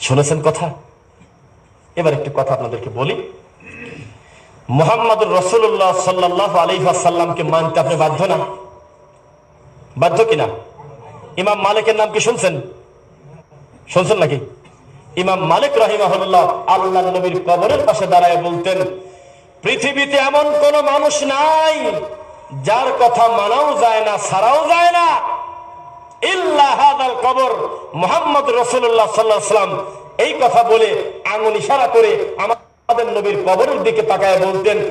শুনেছেন কথা? এবার একটি কথা আপনাদেরকে বলি। মোহাম্মদ রসুল্লাহ সাল্লাহ আলিহাসাল্লামকে মানতে আপনি বাধ্য না? বাধ্য কিনা? ইমাম মালিকের নাম কি শুনছেন? শুনছেন নাকি? ইমাম মালিক রাহিমাহুল্লাহ আল্লাহ নবীর কবরের পাশে দাঁড়ায় বলতেন, পৃথিবীতে এমন কোন মানুষ নাই যার কথা মানাও যায় না ছাড়াও যায় না। কবর।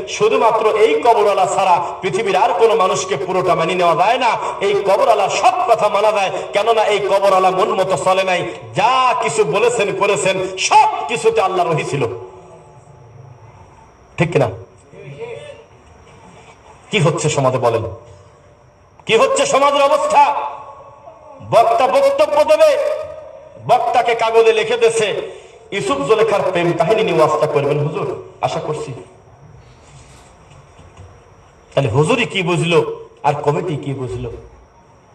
শুধুমাত্র এই কবরওয়ালা ছাড়া পৃথিবীর আর কোনো মানুষকে পুরোটা মানিয়ে নেওয়া যায় না। এই কবরওয়ালা সব কথা মানা যায়। কেননা এই কবরওয়ালা মন মতো চলে নাই। যা কিছু বলেছেন, করেছেন, সব কিছুতে আল্লাহ রহি ছিল। ঠিক কিনা? কি হচ্ছে সমাজে বলেন? কি হচ্ছে সমাজের অবস্থা? বক্তা বক্তব্য দেবে। বক্তাকে কাগজে লিখে দেছে ইসুফ জলেখার প্রেম কাহিনী নিয়ে ওয়াজটা করবেন হুজুর, আশা করছি। তাহলে হুজুরই কি বুঝলো আর কমিটি কি বুঝলো?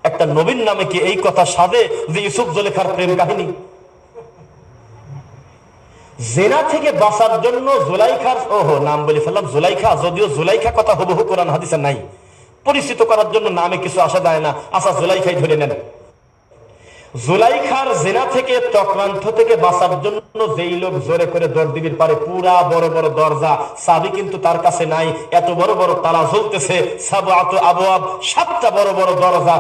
একটা নবীন নামে কি এই কথা সাধে যে ইসুফ জলেখার প্রেম কাহিনী? জেনা থেকে বাঁচার জন্য জুলাইখার, ওহো, নাম বলে ফেললাম, জুলাইখা, যদিও জুলাইখা কথা হুবহু কোরআন, হাদিসে নাই। পরিচিত করার জন্য নামে কিছু আসা যায় না। আচ্ছা জুলাইখাই ধরে নেন। জুলাইখার জেনা থেকে চক্রান্ত থেকে বাঁচার জন্য যেই লোক জোরে করে দৌড় দিবির পারে পুরা বড় বড় দরজা চাবি কিন্তু তার কাছে নাই। এত বড় বড় তালা ঝুলতেছে আবুয়াব সাতটা বড় বড় দরজা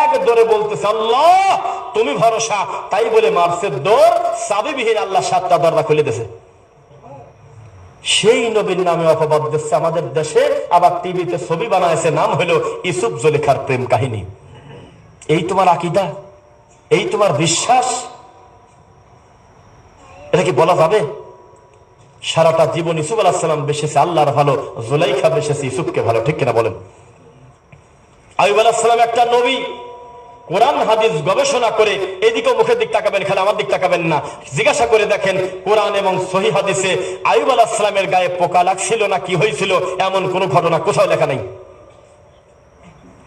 এক দৌড়ে বলতেছে, আল্লাহ, তুমি ভরসা। তাই বলে মারছে দৌড় চাবিবিহীন আল্লাহ সাতটা দরজা খুলে দিয়েছে। সেই নবীর নামে অপবাদ দিচ্ছে আমাদের দেশে, আবার টিভিতে ছবি বানাইছে, নাম হলো ইসুফ জলিখার প্রেম কাহিনী। এই তোমার আকিদা? এই তোমার বিশ্বাস? এটা কি বলা যাবে? সারাটা জীবন ইসুফ আলাহিসাল্লাম বেসেছে আল্লাহর ভালো, জুলাইখা বেসেছে ইসুফকে ভালো, ঠিক কিনা বলেন? আয়ুব আলাহিসাল্লাম একটা নবী, কোরআন, হাদিস গবেষণা করে এদিকে মুখের দিক তাকাবেন, খালি আমার দিক তাকাবেন না। জিজ্ঞাসা করে দেখেন, কোরআন এবং সহি হাদিসে আয়ুব আলাহিসাল্লামের গায়ে পোকা লাগছিল না কি হয়েছিল? এমন কোন ঘটনা কোথাও লেখা নেই।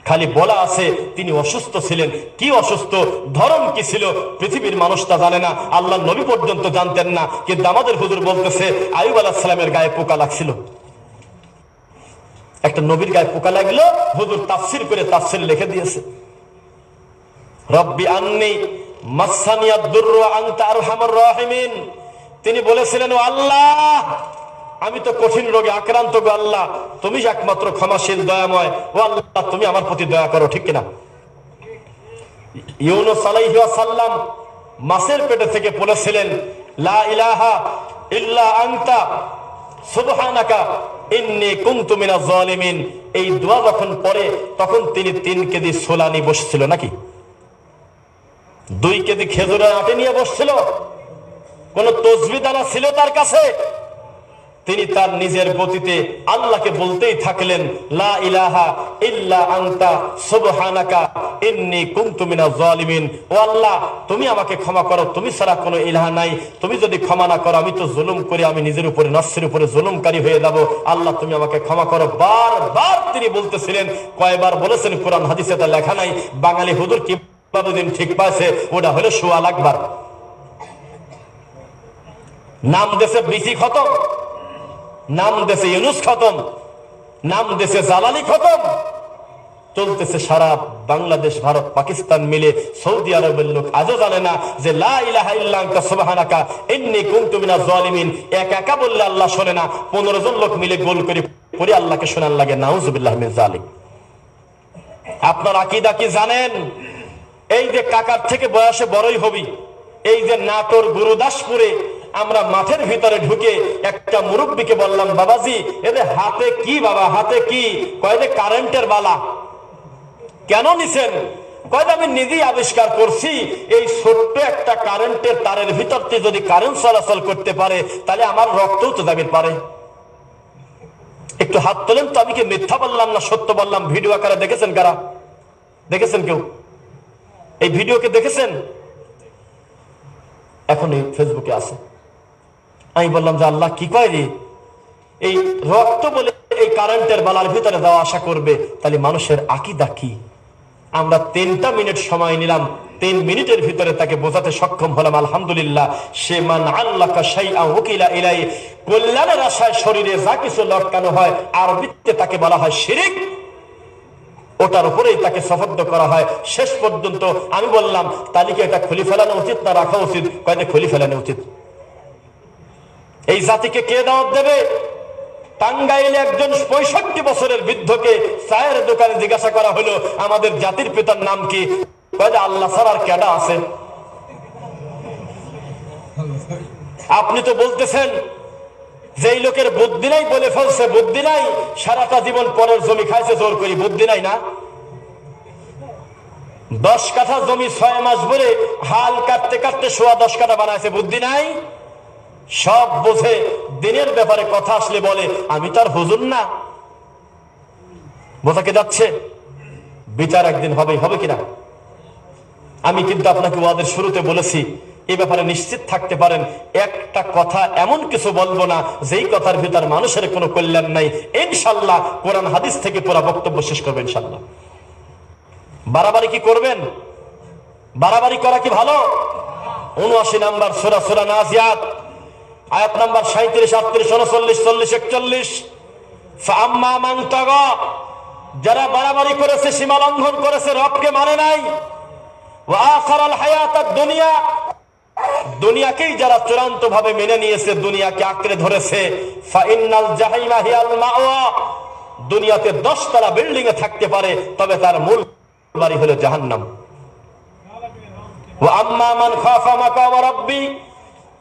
খালি বলা আছে, তিনি অসুস্থ ছিলেন। কি অসুস্থ? ধরন কি ছিল? পৃথিবীর মানুষ তা জানে না। আল্লাহ নবী পর্যন্ত জানতেন না। কিন্তু আমাদের হুজুর বলতেছে আয়ুব আলাহ সালামের গায়ে পোকা লাগছিল। একটা নবীর গায়ে পোকা লাগল, হুজুর তাফসির করে তাফসির লিখে দিয়েছে। রব্বি আন্নি মাসানিয়া দুর্র আনতা আরহামুর রাহিমিন। তিনি বলেছিলেন, ও আল্লাহ আমি তো কঠিন রোগে আক্রান্ত গো আল্লাহ। তুমি একমাত্র ক্ষমাশীল, দয়াময়, ও আল্লাহ, তুমি আমার প্রতি দয়া করো, ঠিক কিনা? ইউনুস আলাইহি সাল্লাম মাছের পেটে থেকে বলেছিলেন, লা ইলাহা ইল্লা আনতা, সুবহানাকা, ইন্নী কুনতু মিনাজ জালিমিন। এই দোয়া যখন পড়ে, তখন তিনি তিন কেজি সোলানি বসছিল নাকি? দুই কেজি খেজুরের আটে নিয়ে বসছিল। কোন তসবি দানা ছিল তার কাছে? তিনি তার নিজের গতিতে আল্লাহকে বলতেই থাকলেন, লা ইলাহা ইল্লা আনতা, সুবহানাকা ইন্নী কুনতু ও আল্লাহ, তুমি আমাকে ক্ষমা করো, তুমি ছাড়া কোনো নাই। তুমি যদি ক্ষমা না করো, আমি তো জুলুম করে, আমি নিজের উপরে উপরে জুলুমকারী হয়ে যাব। আল্লাহ, তুমি আমাকে ক্ষমা করো। বারবার তিনি বলতেছিলেন, কয়বার বলেছেন, কোরআন, হাদিসে তা লেখা নাই। বাঙালি হুজুর কি দিন ঠিক পাইছে? ওটা হলো সোয়া লাখবার নাম দেশে বিসি খতম। নাম দেশে ইউনুস খতম, নাম দেশে জালালি খতম। চলতেছে সারা বাংলাদেশ, ভারত, পাকিস্তান মিলে সৌদি আরবের লোক আজও জানে না যে এক আল্লাহ শোনে না 15 জন লোক মিলে গোল করে পরে আল্লাহকে শোনার লাগে, নাউজুবিল্লাহ আপনার আকীদা কি জানেন? এই যে কাকার থেকে বয়সে বড়ই হবি, এই যে নাটোর, গুরুদাসপুরে আমরা মাঠের ভিতরে ঢুকে একটা মুরব্বীকে বললাম, বাবাজি, এদের হাতে কি বাবা, হাতে কি? কয় কারেন্টের বালা। কেন নিছেন? আমি নিজেই আবিষ্কার করছি, এই ছোট্ট একটা কারেন্টের তারের ভিতর যদি কারেন্ট চলাচল করতে পারে, তাহলে আমার রক্তও তো পারে। একটু হাত তোলেন তো, আমি কি মিথ্যা বললাম না সত্য বললাম? ভিডিও আকারে দেখেছেন কারা? দেখেছেন কেউ? এই ভিডিওকে দেখেছেন? এখন এই ফেসবুকে আছে। আমি বললাম যে আল্লাহ কি কয় রে? এই রক্ত বলে এই কারেন্টের বালার ভিতরে যাওয়া আশা করবে, তাহলে মানুষের আকিদা কি? আমরা তিনটা মিনিট সময় নিলাম, তিন মিনিটের ভিতরে তাকে বোঝাতে সক্ষম হলাম, আলহামদুলিল্লাহ। সে মান আল্লাহ কল্যাণের আশায় শরীরে যা কিছু লটকানো হয়, আরবিতে তাকে বলা হয় শিরিক, ওটার উপরেই তাকে সফদ্দ করা হয়। শেষ পর্যন্ত আমি বললাম, তালিকা এটা খুলি ফেলানো উচিত না রাখা উচিত? কয়েকটা খুলি ফেলানো উচিত। এই জাতিকে কে দাওয়াত দেবে? টাঙ্গাইলে একজন পঁয়ষট্টি বছরের বৃদ্ধকে চায়ের দোকানে জিজ্ঞাসা করা হলো, আমাদের জাতির পিতার নাম কি? আল্লাহ ছাড়ার ক্যাডা আছে? আপনি তো বলতেছেন, যেই লোকের বুদ্ধি নাই বলে ফেলছে, বুদ্ধি নাই, সারাটা জীবন পরের জমি খাইছে, জোর করি বুদ্ধি নাই না? দশ কাঠা জমি ছয় মাস ভরে হাল কাটতে কাটতে সোয়া দশ কাঠা বানাইছে, বুদ্ধি নাই? সব বোঝে দিনের ব্যাপারে কথা আসলে বলে, আমি তার হুজুর না। বোঝাকে যাচ্ছে? বিচার একদিন হবে হবে কিনা? আমি কিন্তু আপনাকে ওয়াদের শুরুতে বলেছি, এ ব্যাপারে নিশ্চিত থাকতে পারেন, একটা কথা এমন কিছু বলব না, যেই কথার ভিতর মানুষের কোনো কল্যাণ নাই। ইনশাল্লাহ কোরআন হাদিস থেকে পুরো বক্তব্য শেষ করবে ইনশাল্লাহ। বাড়াবাড়ি কি করবেন? বাড়াবাড়ি করা কি ভালো? উনআশি নাম্বার সোরা সোরা নাজিয়াত। আয়াত নাম্বার সাঁত্রিশ আটত্রিশ, উনচল্লিশ, চল্লিশ, একচল্লিশ। যারা বাড়াবাড়ি করেছে, সীমা লঙ্ঘন করেছে, রবকে মানে নাই। দুনিয়া দুনিয়াকেই যারা চূড়ান্ত ভাবে মেনে নিয়েছে, দুনিয়াকে আঁকড়ে ধরেছে। দুনিয়াতে দশতলা বিল্ডিং এ থাকতে পারে, তবে তার মূল বাড়ি হলো জাহান্নাম। আম্মা মান খাফা মাকাম রাব্বি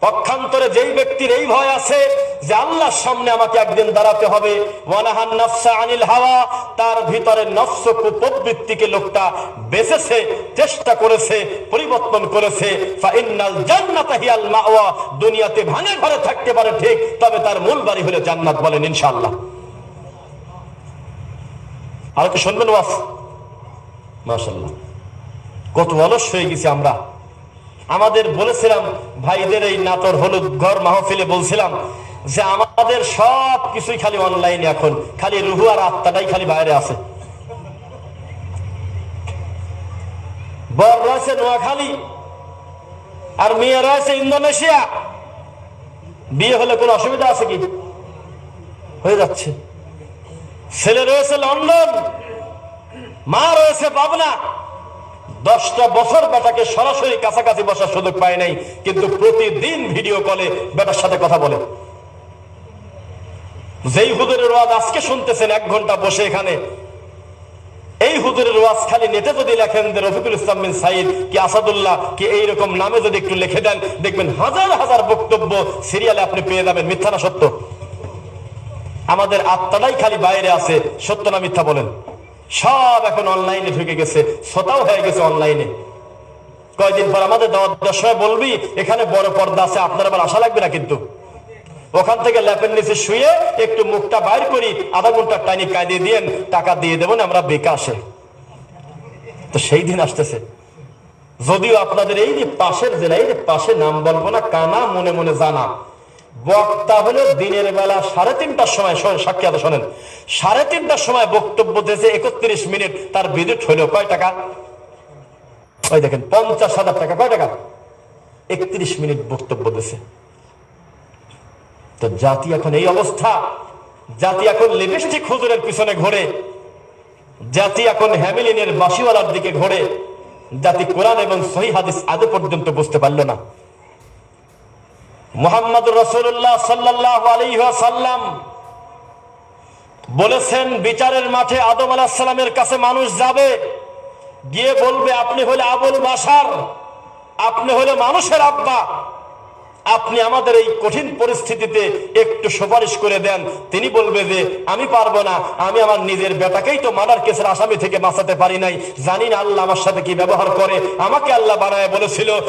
পক্ষান্তরে যেই ব্যক্তির এই ভয় আছে যে আল্লাহর সামনে আমাকে একদিন দাঁড়াতে হবে ওয়ানাহান নাফসা আনিল হাওয়া, তার ভিতরে নফস কুপ্রবৃত্তিকে লোকটা বেঁচেছে, চেষ্টা করেছে, পরিবর্তন করেছে। ফাইনাল জান্নাতা হিয়াল মাওয়া, দুনিয়াতে ভাঙে ঘরে থাকতে পারে ঠিক, তবে তার মূল বাড়ি হলো জান্নাত বলেন ইনশাআল্লাহ। আর কি শুনবেন ওয়াস মাশাআল্লাহ। কত অলস হয়ে গেছি আমরা। আমাদের বলেছিলাম, ভাইদের এই নাটোর হলুদ ঘর মাহফিলে বলছিলাম যে আমাদের সব কিছুই খালি অনলাইনে এখন, খালি রুহু আর আত্মাটাই খালি বাইরে আছে। বর রয়েছে নোয়াখালী, আর মেয়ে রয়েছে ইন্দোনেশিয়া। বিয়ে হলে কোনো অসুবিধা আছে কি? হয়ে যাচ্ছে। ছেলে রয়েছে লন্ডন, মা রয়েছে পাবনা। দশটা বছর বেটাকে সরাসরি কাছাকাছি বসার সুযোগ পায় নাই, কিন্তু প্রতিদিন ভিডিও কলে বেটার সাথে কথা বলে। যেই হুজুরের ওয়াজ আজকে শুনতেছেন, এক ঘণ্টা বসে এখানে। এই হুজুরের ওয়াজ খালি নেটে যদি লেখেন যে রফিকুল ইসলাম বিন সাইদ, কি আসাদুল্লাহ, কি এইরকম নামে যদি একটু লিখে দেন, দেখবেন হাজার হাজার বক্তব্য সিরিয়ালে আপনি পেয়ে যাবেন, মিথ্যা না সত্য। আমাদের আত্মাটাই খালি বাইরে আছে, সত্য না মিথ্যা বলেন। সব এখন অনলাইনে ঢুকে গেছে শ্রোতাও হয়ে গেছে অনলাইনে। কয়দিন পর আমাদের সময় বলবি, এখানে বড় পর্দা আছে, আপনার আবার আশা লাগবে না কিন্তু। ওখান থেকে ল্যাপের নিচে শুয়ে একটু মুখটা বাইর করি, আধা ঘণ্টা টাইনি কায়দে দিয়ে টাকা দিয়ে দেবো না, আমরা বিকাশে তো সেই দিন আসতেছে। যদিও আপনাদের এই যে পাশের জেলা, এই যে পাশে নাম বলব না, কানা মনে মনে জানা। বক্তা হলো দিনের বেলা সাড়ে তিনটার সময় সাক্ষাৎ শোনেন। সাড়ে তিনটার সময় বক্তব্য দিয়েছে একত্রিশ মিনিট, তার বিদ্যুৎ হলো কয় টাকা? ওই দেখেন, পঞ্চাশ হাজার টাকা, কয় টাকা? একত্রিশ মিনিট বক্তব্য দিয়েছে। তো জাতি এখন এই অবস্থা। জাতি এখন লিপস্টিক হুজুরের পিছনে ঘোরে। জাতি এখন হ্যামিলিনের বাসিওয়ালার দিকে ঘোরে। জাতি কোরআন এবং সহি হাদিস আদৌ পর্যন্ত বুঝতে পারল না। মোহাম্মদ রসুল্লাহ সাল্লাহ আলিহাসাল্লাম বলেছেন, বিচারের মাঠে আদম আলাহিসাল্লামের কাছে মানুষ যাবে, গিয়ে বলবে, আপনি হলে আবুল বাসার আপনি হলে মানুষের আব্বা। আপনি আমাদের এই কঠিন পরিস্থিতিতে একটু সুপারিশ করে দেন। তিনি বলবে যে, আমি পারব না। আমি আমার নিজের বেটাকেই তো মার্ডার কেসের আসামি থেকে বাঁচাতে পারি নাই। জানি না আল্লাহ আমার সাথে কি ব্যবহার করে। আমাকে আল্লাহ বানায় বলেছিল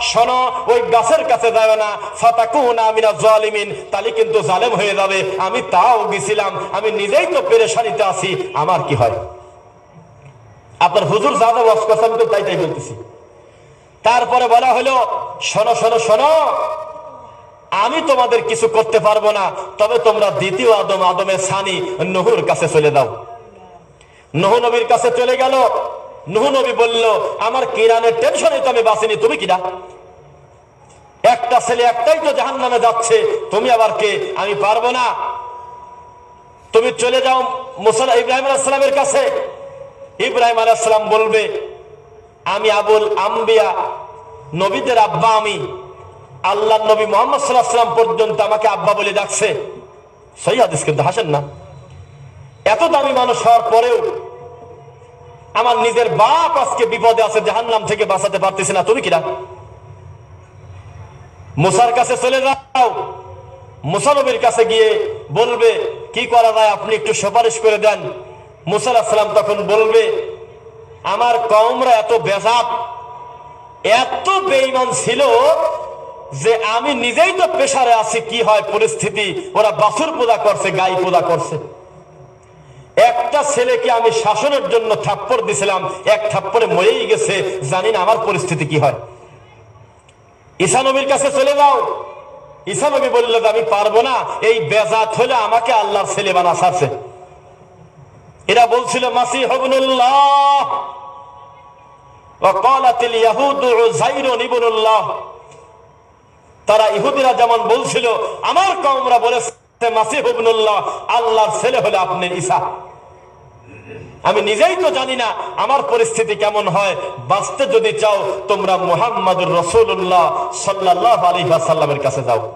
শোনো, ওই গাছের কাছে না। জালিমিন। তাহলে কিন্তু জালেম হয়ে যাবে। আমি তাও গেছিলাম। আমি নিজেই তো পেরেশানিতে আছি। আমার কি হয়? আপনার হুজুর যা আমি তো তাই তাই বলতেছি। তারপরে বলা হলো, শোনো শোনো শোনো, আমি তোমাদের কিছু করতে পারব না, তবে তোমরা দ্বিতীয় আদম, আদমের সানি নহুর কাছে চলে দাও নহু নবীর কাছে চলে গেল। নুহ নবী বলল, আমার কিরানের টেনশনে তো আমি বাঁচিনি, তুমি কিনা একটা ছেলে একটাই তো জাহান নামে যাচ্ছে, তুমি আবার কে? আমি পারব না। তুমি চলে যাও মুসাল ইব্রাহিম আলাইসালামের কাছে। ইব্রাহিম আলাইসালাম বলবে আমি আবুল আম্বিয়া, নবীদের আব্বা আমি। আল্লাহ নবী মোহাম্মদ সাল্লাহ সাল্লাম পর্যন্ত আমাকে আব্বা বলে ডাকছে। হাদিস, কিন্তু হাসেন না। এত দামি মানুষ হওয়ার পরেও আমার নিজের বাপ আজকে বিপদে আছে, জাহান্নাম থেকে বাঁচাতে পারতেছে না। তুমি কিনা মুসার কাছে চলে যাও। মুসানবীর কাছে গিয়ে বলবে, কি করা যায়? আপনি একটু সুপারিশ করে দেন। মুসার আসলাম তখন বলবে আমার কমরা এত বেজাত, এত বেইমান ছিল যে আমি নিজেই তো পেশারে আছি, কি হয় পরিস্থিতি, ওরা বাসুর পূজা করছে, গাই পূজা করছে। একটা ছেলেকে আমি শাসনের জন্য থাপ্পড় দিছিলাম, এক থাপ্পড়ে মরেই গেছে, জানি না আমার পরিস্থিতি কি হয়। ঈশানবীর কাছে চলে যাও। ঈশানবী বলল আমি পারব না, এই বেজাত হলে আমাকে আল্লাহর ছেলে বানাসাছে এরা বলছিল মাসি হবনুল্লাহ তারা ইহুদিরা যেমন বলছিল, আমার কমরা বলেছে মাসি হবনুল্লাহ আল্লাহর ছেলে হলে আপনি ঈসা। আমি নিজেই তো জানি না, আমার পরিস্থিতি কেমন হয়। বাঁচতে যদি চাও, তোমরা মোহাম্মদুর রসুল্লাহ সাল্লাহ আলহাসাল্লামের কাছে যাও।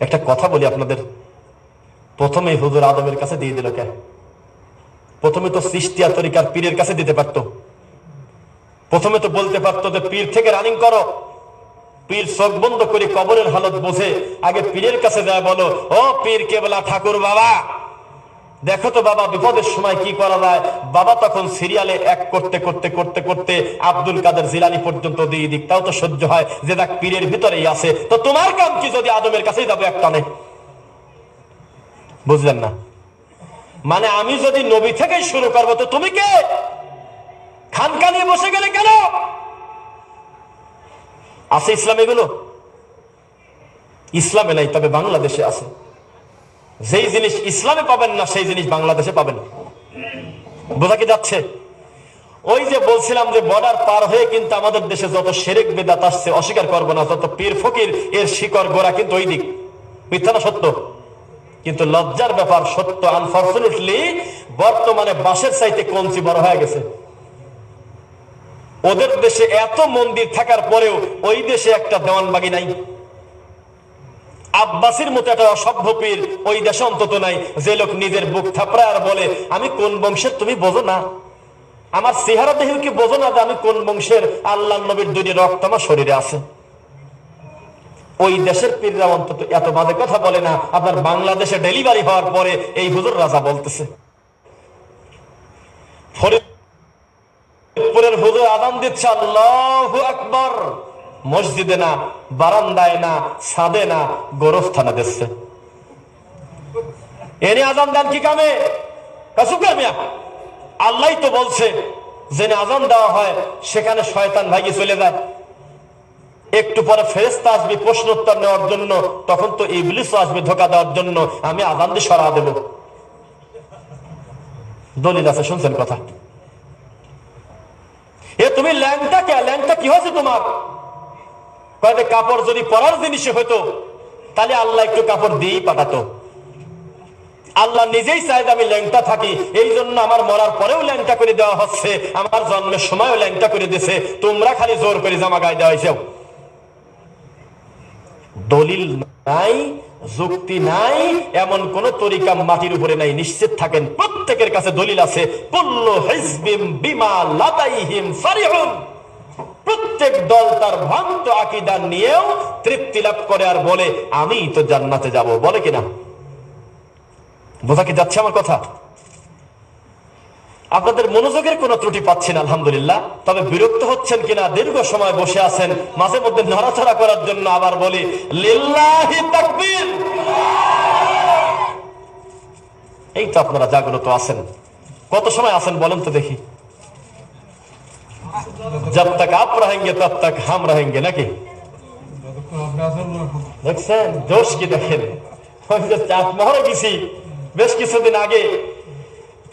একটা কথা বলি আপনাদের। প্রথমে হুজুর আদমের কাছে দিয়ে দিল কেন? প্রথমে তো সৃষ্টিয়া তরিকার পীরের কাছে দিতে পারতো। প্রথমে তো বলতে পারতো যে, পীর থেকে রানিং করো। পীর চোখ বন্ধ করে কবরের হালত বোঝে। আগে পীরের কাছে যায় বলো, ও পীর কেবলা ঠাকুর বাবা, দেখো তো বাবা বিপদের সময় কি করা যায়? বাবা তখন সিরিয়ালে এক করতে করতে করতে করতে আব্দুল কাদের জিলানি পর্যন্ত দিয়ে দিক। তাও তো সহ্য হয় যে দেখ পীরের ভিতরেই আছে। তো তোমার কাম কি যদি আদমের কাছেই যাব একটা নেই বুঝলেন না? মানে আমি যদি নবী থেকেই শুরু করব, তো তুমি কে? খানকা নিয়ে বসে গেলে কেন? আছে ইসলাম এগুলো? ইসলামে নাই, তবে বাংলাদেশে আছে। যেই জিনিস ইসলামে পাবেন না, সেই জিনিস বাংলাদেশে পাবেন বোঝা কি যাচ্ছে? ওই যে বলছিলাম যে বর্ডার পার হয়ে কিন্তু আমাদের দেশে যত সেরেক বেদাত আসছে, অস্বীকার করব না তত পীর ফকির এর শিকড় গোড়া কিন্তু ওই দিক। মিথ্যা না সত্য? কিন্তু লজ্জার ব্যাপার, সত্য আনফর্চুনেটলি বর্তমানে বাসের চাইতে কঞ্চি বড় হয়ে গেছে। ওদের দেশে এত মন্দির থাকার পরেও ওই দেশে একটা দেওয়ানবাগি নাই। আব্বাসির মতো একটা অসভ্য পীর ওই দেশে অন্তত নাই। যে লোক নিজের বুক থাপড়ায় আর বলে, আমি কোন বংশের তুমি বোঝো না। আমার চেহারা দেখে কি বোঝো না যে আমি কোন বংশের আল্লাহ নবীর দুটি রক্ত আমার শরীরে আছে? ওই দেশের পীররা অন্তত এত বাজে কথা বলে না। আপনার বাংলাদেশে ডেলিভারি হওয়ার পরে এই হুজুর রাজা বলতেছে। মসজিদে না, বারান্দায় না, ছাদে না, গোরস্থানে দিচ্ছে। এনে আজান দেন কি কামে? আল্লাহ তো বলছে জেনে আজান দেওয়া হয়, সেখানে শয়তান ভাগি চলে যায় একটু পরে ফেরেস্তা আসবে প্রশ্ন উত্তর নেওয়ার জন্য। তখন তো ইবলিশ আসবে ধোকা দেওয়ার জন্য। আমি আজান দিয়ে সরা দেব। দলিল আছে, শুনছেন কথা? এ তুমি ল্যাংটা কে? ল্যাংটা কি হয়েছে তোমার? কয়েক কাপড় যদি পরার জিনিসে হতো তাহলে আল্লাহ একটু কাপড় দিয়েই পাঠাতো। আল্লাহ নিজেই যে আমি ল্যাংটা থাকি। এই জন্য আমার মরার পরেও ল্যাংটা করে দেওয়া হচ্ছে। আমার জন্মের সময়ও ল্যাংটা করে দিছে তোমরা খালি জোর করে জামা গায়ে দেওয়া হয়েছে। দলিল নাই, যুক্তি নাই, এমন কোন তরিকা মাটির উপরে নাই, নিশ্চিত থাকেন প্রত্যেকের কাছে দলিল আছে প্রত্যেক দল তার ভ্রান্ত আকিদা নিয়েও তৃপ্তি লাভ করে আর বলে, আমি তো জান্নাতে যাব। বলে কিনা? বোঝা কি যাচ্ছে আমার কথা? আপনাদের মনোযোগের কোনো ত্রুটি পাচ্ছি না, আলহামদুলিল্লাহ। তবে বিরক্ত হচ্ছেন কিনা, দীর্ঘ সময় বসে আছেন, মাঝে মধ্যে নড়াচড়া করার জন্য আবার বলি এই তো আপনারা জাগ্রত আছেন। কত সময় আছেন বলেন তো দেখি। যত তাক আপ রাহেঙ্গে তত তাক হাম রাহেঙ্গে, নাকি? দেখছেন? জোশ কি দেখেন? চাপ মহরে গেছি, বেশ কিছুদিন আগে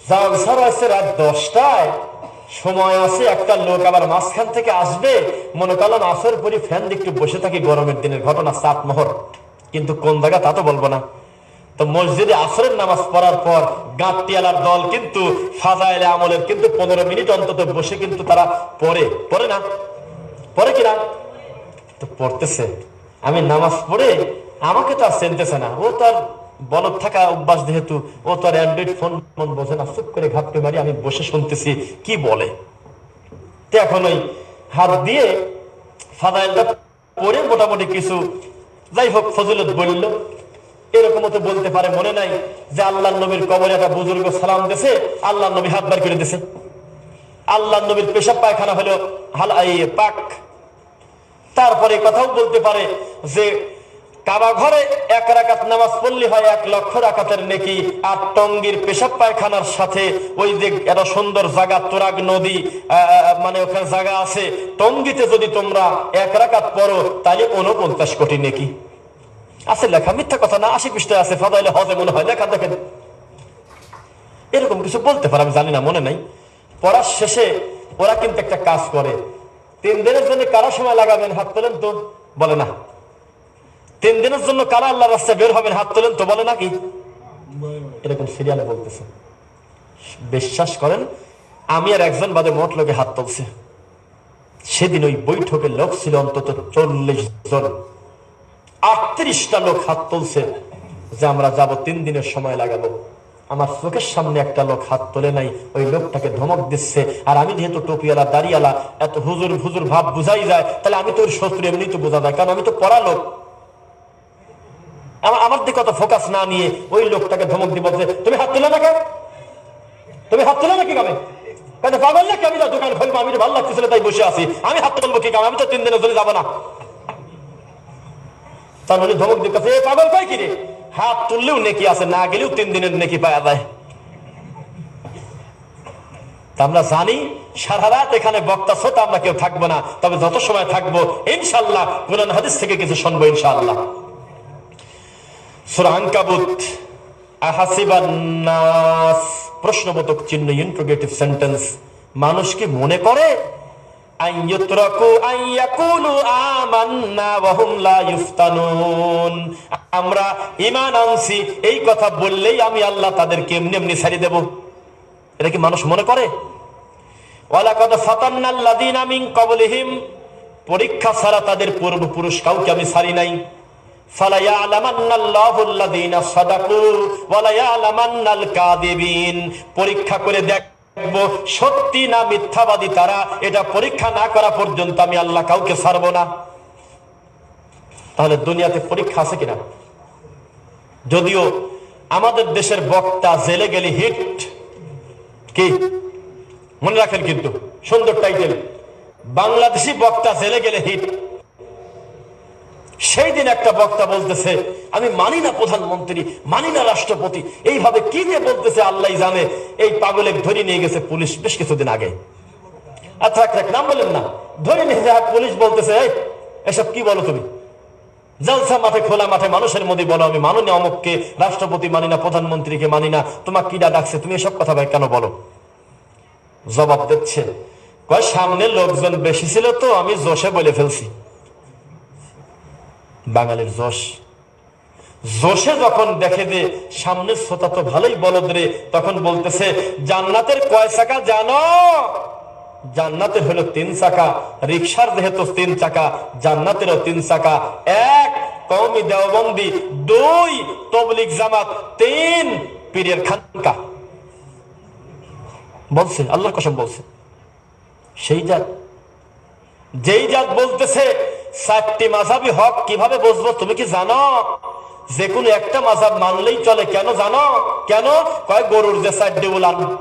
জালসার আসছে রাত দশটায়। সময় আছে, একটা লোক আবার মাঝখান থেকে আসবে। মনে করলাম আসর পরি ফ্যান একটু বসে থাকি, গরমের দিনের ঘটনা সাত মোহর কিন্তু কোন জায়গা তা তো বলব না। তো মসজিদে আসরের নামাজ পড়ার পর গাঁটিয়ালার দল কিন্তু ফাজাইলে আমলের কিন্তু পনেরো মিনিট অন্তত বসে কিন্তু তারা পড়ে। পড়ে না? পড়ে কিনা তো পড়তেছে। আমি নামাজ পড়ে, আমাকে তো আর চিনতেছে না। ও তার বলদ থাকা অভ্যাস যেহেতু, ও তো আর অ্যান্ড্রয়েড ফোন ফোন বোঝে না। চুপ করে ঘাপটে মারি, আমি বসে শুনতেছি, কি বলে? তো এখন ওই হাত দিয়ে ফাদাইলটা পরে মোটামুটি কিছু, যাই হোক, ফজলত বলল। এরকমও তো বলতে পারে, মনে নাই যে আল্লাহ নবীর কবরে একটা বুজুর্গ সালাম দিছে, আল্লাহ নবী হাত বার করে দিছে। আল্লাহ নবীর পেশাব পায়খানা হলো হাল পাক তারপরে কথাও বলতে পারে যে কাবা এক রাকাত নামাজ পড়লে হয় এক লক্ষ রাকাতের সুন্দর মানে টঙ্গিতে যদি তোমরা এক পড়ো তাহলে উনপঞ্চাশ কোটি নেকি। আছে লেখা, মিথ্যা কথা না, আশি পৃষ্ঠায় আছে, ফাদাইলে হজে মনে হয়, লেখা দেখেন। এরকম কিছু বলতে পারে, আমি জানি না, মনে নাই। পড়ার শেষে ওরা কিন্তু একটা কাজ করে, তিন দিনের জন্য কারা সময় লাগাবেন? হাত তোলেন তো, বলে না। তিন দিনের জন্য কারা আল্লাহ রাস্তায় বের হবেন? হাত তোলেন তো, বলে নাকি? এরকম সিরিয়ালে বলতেছে। বিশ্বাস করেন, আমি আর একজন বাদে মোট লোকে হাত তুলছে। সেদিন ওই বৈঠকে লোক ছিল অন্তত চল্লিশ জন। আটত্রিশটা লোক হাত তুলছে যে আমরা যাব তিন দিনের সময় লাগাবো। আমার চোখের সামনে একটা লোক হাত তোলে নাই, ওই লোকটাকে ধমক দিচ্ছে। আর আমি যেহেতু টুপিওয়ালা দাঁড়িয়ালা এত হুজুর হুজুর ভাব বুঝাই যায়, তাহলে আমি তো তোর শত্রু এমনি তো বোঝা যায়, কারণ আমি তো পড়া লোক। আমার দিকে অত ফোকাস না নিয়ে ওই লোকটাকে ধমক দিয়ে বলছে তুমি হাত তুলে না তুমি হাত তুলে নাকি কামে? কেন পাগল নাকি? আমি দোকান খুলবো আমি ভালো লাগতেছিল তাই বসে আছি। আমি হাত তুলবো কি কামে? আমি তো তিন দিনের জন্য যাব না। তার মানে ধমক কাছে পাগল কয় কি রে হাত তুললেও নেকি আছে, না গেলেও তিন দিনের নেকি পাওয়া যায়। আমরা জানি, সারা রাত এখানে বক্তা শ্রোতা আমরা কেউ থাকব না, তবে যত সময় থাকব, ইনশাল্লাহ কোরআন হাদিস থেকে কিছু শুনব ইনশাল্লাহ। সূরা আনকাবুত আহাসিবান নাস প্রশ্নবোধক চিহ্ন ইন্ট্রোগেটিভ সেন্টেন্স মানুষ কি মনে করে আমরা ইমান আনছি এই কথা বললেই আমি আল্লাহ তাদেরকে এমনি এমনি সারি দেব এটা কি মানুষ মনে করে পরীক্ষা ছাড়া তাদের পূর্বপুরুষ কাউকে আমি সারি নাই পরীক্ষা করে দেখব, সত্যি না মিথ্যাবাদী তারা, এটা পরীক্ষা না করা পর্যন্ত আমি আল্লাহ কাউকে ছাড়বো না। তাহলে দুনিয়াতে পরীক্ষা আছে কিনা? যদিও আমাদের দেশের বক্তা জেলে গেলে হিট, কি? মনে রাখেন কিন্তু, সুন্দর টাইটেল বাংলাদেশি বক্তা জেলে গেলে হিট। সেই দিন একটা বক্তা বলতেছে, আমি মানি না প্রধানমন্ত্রী, মানি না রাষ্ট্রপতি। এইভাবে কি যে বলতেছে আল্লাহ জানে। এই পাগলে ধরে নিয়ে গেছে পুলিশ বেশ কিছুদিন আগে। আচ্ছা এক নাম বলেন না। ধরে নিয়ে পুলিশ বলতেছে এসব কি বলো তুমি? জলসা মাঠে, খোলা মাঠে মানুষের মধ্যে বলো, আমি মানি না অমুককে, রাষ্ট্রপতি মানি না, প্রধানমন্ত্রীকে মানি না। তোমার কিডা ডাকছে, তুমি এসব কথা ভাই কেন বলো? জবাব দিচ্ছে কয়, সামনে লোকজন বেশি ছিল তো, আমি জোশে বলে ফেলছি। বাঙালির যশ। জোশে যখন দেখে যে সামনের শ্রোতা তো ভালোই বলদ রে, তখন বলতেছে, জান্নাতের কয় চাকা জানো? জান্নাতের হলো তিন চাকা রিক্সার যেহেতু তিন চাকা, জান্নাতেরও তিন চাকা। এক কৌমি দেওবন্দি। দুই তবলিক জামাত। তিন, পীরের খানকা। বলছে, আল্লাহর কসম বলছে। সেই জাত। যেই জাত বলতেছে চারটি মাঝাবি হক কীভাবে বুঝব তুমি কি জানো? যে কোনো একটা মাঝাব মানলেই চলে, কেন জানো? কেন? কয় গরুর যে চারটে উলান।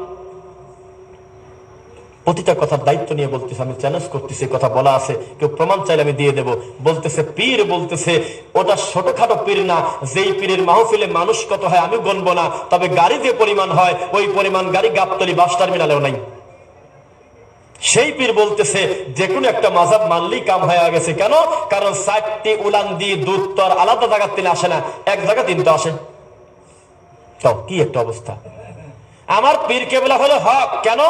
প্রতিটা কথার দায়িত্ব নিয়ে বলতেছে, আমি চ্যালেঞ্জ করতেছি, কথা বলা আছে, কেউ প্রমাণ চাইলে আমি দিয়ে দেব। বলতেছে, পীর বলতেছে, ওটা ছোটখাটো পীর না, যেই পীরের মাহফিলে মানুষ কত হয় আমি গণবো না, তবে গাড়ি যে পরিমাণ হয়, ওই পরিমাণ গাড়ি গাবতলি বাস টার্মিনালেও নাই। সেই পীর বলতেছে যে কোনো একটা মাঝাব মানলেই কাম হয়ে গেছে। কেন? কারণ চারটি উলান দিয়ে দুধ আলাদা জায়গার তিনি আসে না, এক জায়গা তিন তো আসে। তো কি একটা অবস্থা। আমার পীর কেবলা হলো হক। কেন?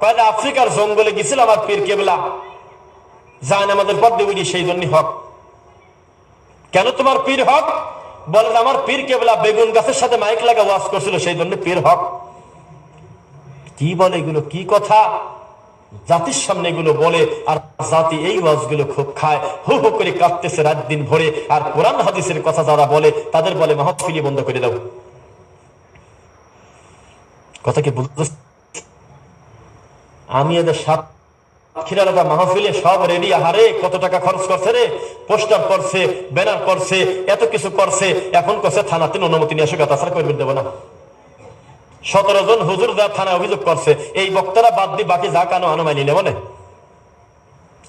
কয়টা আফ্রিকার জঙ্গলে গেছিল আমার পীর কেবলা। জান আমাদের পদ্মে উনি সেই জন্যই হক। কেন তোমার পীর হক? বলেন আমার পীর কেবলা বেগুন গাছের সাথে মাইক লাগা ওয়াজ করছিল, সেই জন্য পীর হক। কি বলে এগুলো? কি কথা? জাতির সামনে এগুলো বলে, আর জাতি এই ওয়াজগুলো খুব খায়, হু হু করে কাঁদতেছে রাত দিন ভরে, আর কোরআন হাদিসের কথা যারা বলে, তাদের বলে, মাহফিলি বন্ধ করে দাও। কথা কি আমি এদের সাত মাহফিলে সব রেডি আহারে, কত টাকা খরচ করছে রে? পোস্টার করছে, ব্যানার করছে, এত কিছু করছে, এখন করছে, থানাতে অনুমতি নিয়ে আসে তাছাড়া করবেন দেবো না। সতেরো জন হুজুর যা থানায় অভিযোগ করছে, এই বক্তারা বাদ দিয়ে বাকি যা কানো আনো মানি নেব না।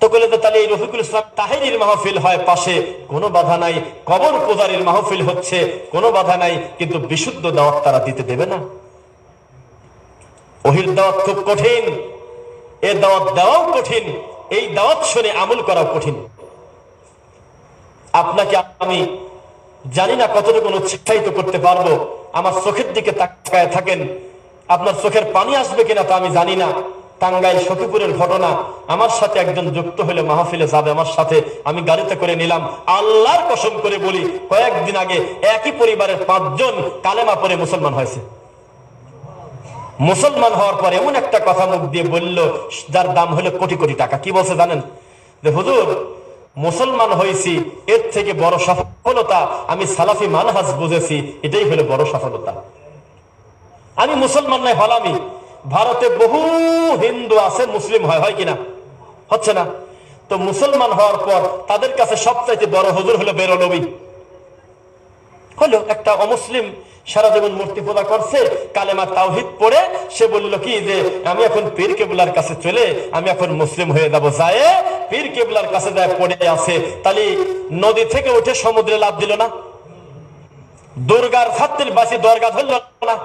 তো কইলে তো তাহলে এই রফিকুল ইসলাম তাহিরির মাহফিল হয় পাশে, কোনো বাধা নাই। কবর পূজারির মাহফিল হচ্ছে, কোনো বাধা নাই, কিন্তু বিশুদ্ধ দাওয়াত তারা দিতে দেবে না। ওহির দাওয়াত খুব কঠিন, এ দাওয়াত দেওয়াও কঠিন, এই দাওয়াত শুনে আমল করাও কঠিন। আপনাকে আমি জানি না কতটুকু উৎসাহিত করতে পারব আমার চোখের দিকে তাকায় থাকেন। আপনার চোখের পানি আসবে কিনা তা আমি জানি না। টাঙ্গাইল সখীপুরের ঘটনা, আমার সাথে একজন যুক্ত হলে মাহফিলে যাবে আমার সাথে, আমি গাড়িতে করে নিলাম। আল্লাহর কসম করে বলি, কয়েকদিন আগে একই পরিবারের পাঁচজন কালেমা পরে মুসলমান হয়েছে। মুসলমান হওয়ার পর এমন একটা কথা মুখ দিয়ে বলল, যার দাম হলো কোটি কোটি টাকা। কি বলছে জানেন? যে হুজুর মুসলমান হয়েছি, এর থেকে বড় সফলতা আমি সালাফি মানহাজ বুঝেছি, এটাই হলো বড় সফলতা। আমি মুসলমান নাই হলামি। ভারতে বহু হিন্দু আছে, মুসলিম হয় হয় কিনা? হচ্ছে না? তো মুসলমান হওয়ার পর তাদের কাছে সবচাইতে বড় হজুর হলো বেরলবী। হলো একটা অমুসলিম সারা জীবন মূর্তি পূজা করছে, কালেমা তাওহিদ পড়ে, সে বলল কি যে, আমি এখন পীর কেবলার কাছে চলে, আমি এখন মুসলিম হয়ে যাব। যায় পীর কেবলার কাছে যায়, পড়ে আছে। তাহলে নদী থেকে উঠে সমুদ্রে লাভ দিল না। দুর্গার ছাত্রীর বাসি দরগা ধরল না।